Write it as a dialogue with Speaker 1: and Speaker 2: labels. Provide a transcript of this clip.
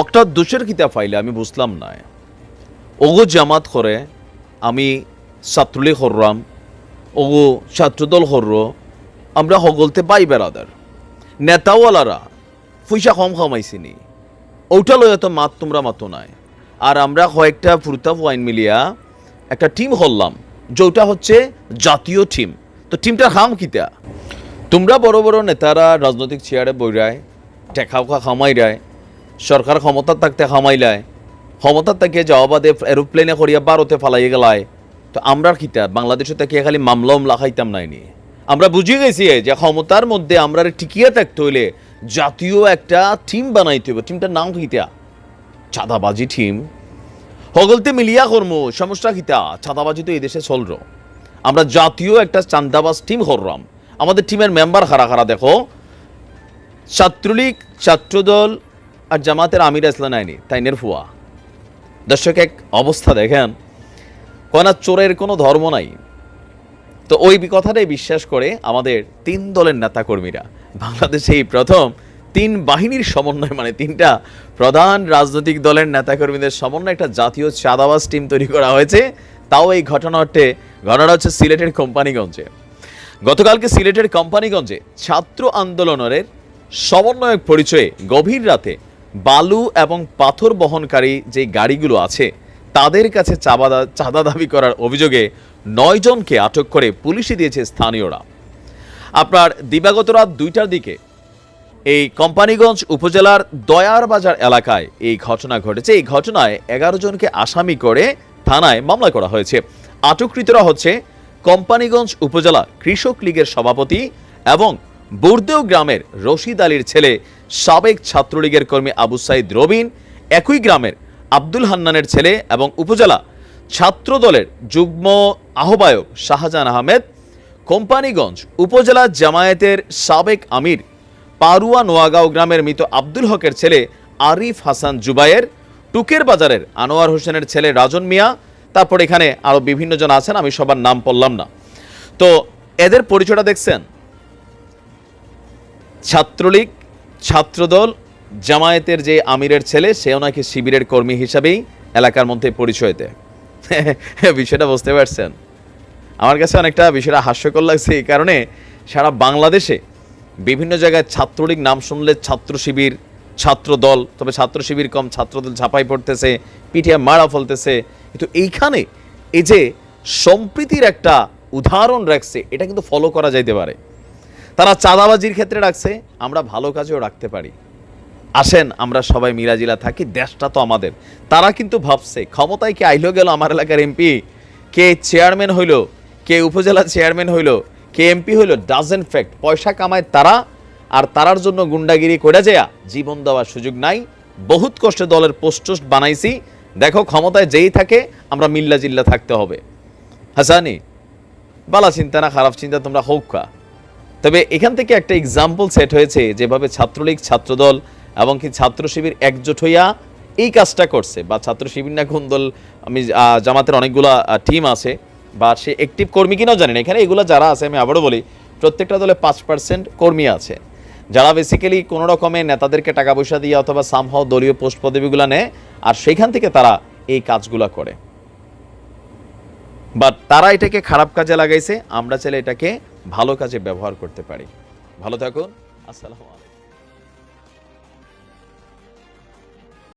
Speaker 1: একটা দোষের কিতা ফাইলে আমি বুঝলাম না ওগো জামাত করে, আমি ছাত্রলীগ হররাম, ওগো ছাত্রদল হর্র, আমরা হগলতে পাই বেড়াদার। নেতাওয়ালারা পয়সা কম খামাইছিনি। ওটা লয় তো মাত তোমরা মাতো নাই। আর আমরা কয়েকটা ফুরতাফ ওয়াইন মিলিয়া একটা টিম হল্লাম যেটা হচ্ছে জাতীয় টিম। তো টিমটার হাম কিতা? তোমরা বড় বড় নেতারা, রাজনৈতিক চেয়ারে বইরায় টেকাওকা খামাইরায় সরকার ক্ষমতা থাকতে খামাইলায় ক্ষমতা থেকে যাওয়াবাদে এরোপ্লেনে করিয়া ভারতে ফালাই গেলায় তো আমরা কিতা বাংলাদেশে থেকে খালি মামলা উমলা খাইতাম নাইনি আমরা বুঝিয়ে গেছি যে ক্ষমতার মধ্যে আমরা টিকিয়ে থাকতে হইলে জাতীয় একটা টিম বানাইতে হবে টিমটার নাম কিতা চাঁদাবাজি টিম হগলতে মিলিয়া কর্ম সমস্যা কিতা চাঁদাবাজি তো এই দেশে চলর আমরা জাতীয় একটা চান্দাবাজ টিম করলাম আমাদের টিমের মেম্বার খারা খারা দেখো। ছাত্রলীগ, ছাত্রদল আর জামাতের আমির আসলান আইনি তাইনের ফুয়া দর্শক, এক অবস্থা দেখেন কয়না চোরের কোনো ধর্ম নাই। তো ওই কথাটাই বিশ্বাস করে আমাদের তিন দলের নেতাকর্মীরা, বাংলাদেশে এই প্রথম তিন বাহিনীর সমন্বয় মানে তিনটা প্রধান রাজনৈতিক দলের নেতাকর্মীদের সমন্বয়, একটা জাতীয় চাঁদাবাজ টিম তৈরি করা হয়েছে। তাও এই ঘটনাটি ঘটনাটা হচ্ছে সিলেটের কোম্পানিগঞ্জে। গতকালকে সিলেটের কোম্পানিগঞ্জে ছাত্র আন্দোলনের সমন্বয়ক পরিচয়ে গভীর রাতে বালু এবং পাথর বহনকারী যে গাড়িগুলো আছে, তাদের কাছে চাঁদা চাঁদা দাবি করার অভিযোগে নয় জনকে আটক করে পুলিশে দিয়েছে স্থানীয়রা। আপনার দিবাগত রাত দুইটার দিকে এই কোম্পানিগঞ্জ উপজেলার দয়ার বাজার এলাকায় এই ঘটনা ঘটেছে। এই ঘটনায় এগারো জনকে আসামি করে থানায় মামলা করা হয়েছে। আটককৃতরা হচ্ছে কোম্পানিগঞ্জ উপজেলা কৃষক লীগের সভাপতি এবং বুর্দেও গ্রামের রশিদ আলীর ছেলে সাবেক ছাত্রলীগের কর্মী আবু সাইদ রবিন, একই গ্রামের আব্দুল হান্নানের ছেলে এবং উপজেলা ছাত্রদলের যুগ্ম আহ্বায়ক শাহজাহান আহমেদ, কোম্পানিগঞ্জ উপজেলা জামায়াতের সাবেক আমির পারুয়া নোয়াগাঁও গ্রামের মৃত আব্দুল হকের ছেলে আরিফ হাসান জুবায়ের টুকের বাজারের আনোয়ার হোসেনের ছেলে রাজন মিয়া, তারপর এখানে আরও বিভিন্ন জন আছেন, আমি সবার নাম পড়লাম না। তো এদের পরিচয়টা দেখছেন ছাত্রলীগ, ছাত্রদল, জামায়াতের যে আমিরের ছেলে, সেও নাকি শিবিরের কর্মী হিসাবেই এলাকার মধ্যে পরিচয় দেয়। বিষয়টা বুঝতে পারছেন? আমার কাছে অনেকটা বিষয়টা হাস্যকর লাগছে এই কারণে সারা বাংলাদেশে বিভিন্ন জায়গায় ছাত্রলীগ নাম শুনলে ছাত্র শিবির ছাত্র দল তবে ছাত্র শিবির কম, ছাত্রদল ঝাঁপাই পড়তেছে পিঠিয়া মারা ফলতেছে। কিন্তু এইখানে এই যে সম্প্রীতির একটা উদাহরণ রাখছে, এটা কিন্তু ফলো করা যাইতে পারে। তারা চাঁদাবাজির ক্ষেত্রে রাখছে, আমরা ভালো কাজেও রাখতে পারি। আসেন, আমরা সবাই মিরাজিলা থাকি, দেশটা তো আমাদের। তারা কিন্তু ভাবছে, ক্ষমতায় কে আইলো গেল আমার এলাকার এমপি? কে চেয়ারম্যান হইল? কে উপজেলা চেয়ারম্যান হইল? কে এমপি হইল? ডাজেন্ট ফ্যাক্ট পয়সা কামায় তারা, আর তারার জন্য গুন্ডাগিরি করে যায় জীবন দেওয়ার সুযোগ নাই। বহুত কষ্টে দলের পোস্ট বানাইছি। দেখো, ক্ষমতায় যেই থাকে, আমরা মিল্লা জিল্লা থাকতে হবে। হাসানি, বালা চিন্তা না, খারাপ চিন্তা, তোমরা হোক খা তবে এখান থেকে একটা এক্সাম্পল সেট হয়েছে যেভাবে ছাত্রলীগ, ছাত্রদল এবং কি ছাত্র শিবির একজোট হইয়া এই কাজটা করছে। বা ছাত্র শিবির না কোন দল, আমি জামাতের অনেকগুলা টিম আছে বা সে অ্যাক্টিভ কর্মী কিনাও জানি না। এখানে এগুলো যারা আছে, আমি আবারও বলি, প্রত্যেকটা দলে পাঁচ পার্সেন্ট কর্মী আছে। যারা বেসিক্যালি কোনো রকমে নেতাদেরকে টাকা পয়সা দিয়ে অথবা সামহাও দলীয় পোস্ট পদবিগুলো নেয়, আর সেইখান থেকে তারা এই কাজগুলো করে। বাট তারা এটাকে খারাপ কাজে লাগাইছে, আমরা চাইলে এটাকে ভালো কাজে ব্যবহার করতে পারি। ভালো থাকুন, আসসালামু আলাইকুম।